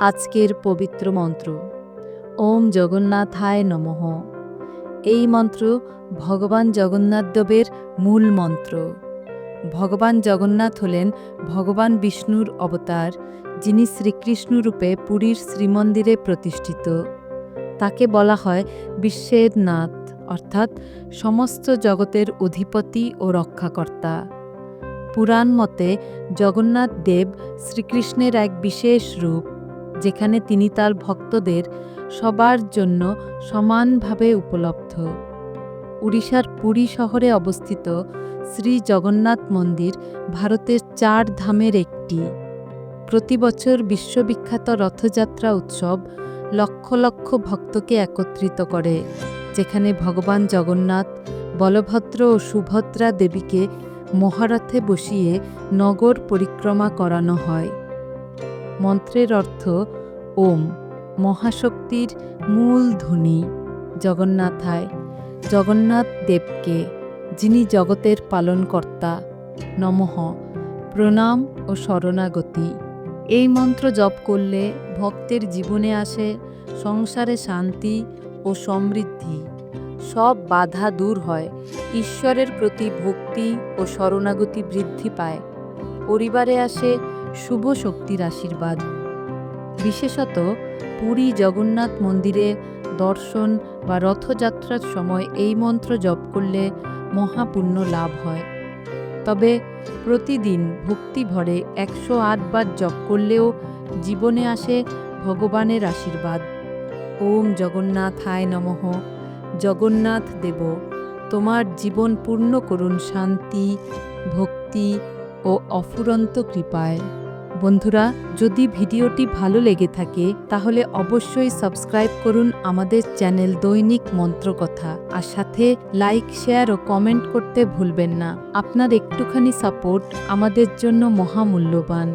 আজকের পবিত্র মন্ত্র। ওম জগন্নাথায় নমঃ। এই মন্ত্র ভগবান জগন্নাথ দেবের মূল মন্ত্র। ভগবান জগন্নাথ হলেন ভগবান বিষ্ণুর অবতার, যিনি শ্রীকৃষ্ণ রূপে পুরীর শ্রীমন্দিরে প্রতিষ্ঠিত। তাকে বলা হয় বিশ্বের নাথ অর্থাৎ সমস্ত জগতের অধিপতি ও রক্ষাকর্তা। পুরাণ মতে জগন্নাথ দেব শ্রীকৃষ্ণের এক বিশেষ রূপ। যেখানে তিনি তার ভক্তদের সবার জন্য সমানভাবে উপলব্ধ। উড়িষ্যার পুরী শহরে অবস্থিত শ্রী জগন্নাথ মন্দির ভারতের চার ধামের একটি। প্রতি বছর বিশ্ববিখ্যাত রথযাত্রা উৎসব লক্ষ লক্ষ ভক্তকে একত্রিত করে, যেখানে ভগবান জগন্নাথ, বলভদ্র ও সুভদ্রা দেবীকে মহারথে বসিয়ে নগর পরিক্রমা করানো হয়। মন্ত্রের অর্থ ওম, মহাশক্তির মূল ধ্বনি, জগন্নাথায়, জগন্নাথ দেবকে, যিনি জগতের পালনকর্তা, নমঃ, প্রণাম ও শরণাগতি। এই মন্ত্র জপ করলে ভক্তের জীবনে আসে সংসারে শান্তি ও সমৃদ্ধি। সব বাধা দূর হয়, ঈশ্বরের প্রতি ভক্তি ও শরণাগতি বৃদ্ধি পায়। পরিবারে আসে শুভ শক্তির আশীর্বাদ। বিশেষত পুরী জগন্নাথ মন্দিরে দর্শন বা রথযাত্রার সময় এই মন্ত্র জপ করলে মহাপুণ্য লাভ হয়। তবে প্রতিদিন ভক্তি ভরে একশো আট বার জপ করলেও জীবনে আসে ভগবানের আশীর্বাদ। ওম জগন্নাথ হায় নমঃ। জগন্নাথ দেব, তোমার জীবন পূর্ণ করুন শান্তি, ভক্তি ও অফুরন্ত কৃপায়। বন্ধুরা, যদি ভিডিওটি ভালো লেগে থাকে, তাহলে অবশ্যই সাবস্ক্রাইব করুন আমাদের চ্যানেল দৈনিক মন্ত্রকথা। আর সাথে লাইক, শেয়ার ও কমেন্ট করতে ভুলবেন না। আপনার একটুখানি সাপোর্ট আমাদের জন্য মহামূল্যবান।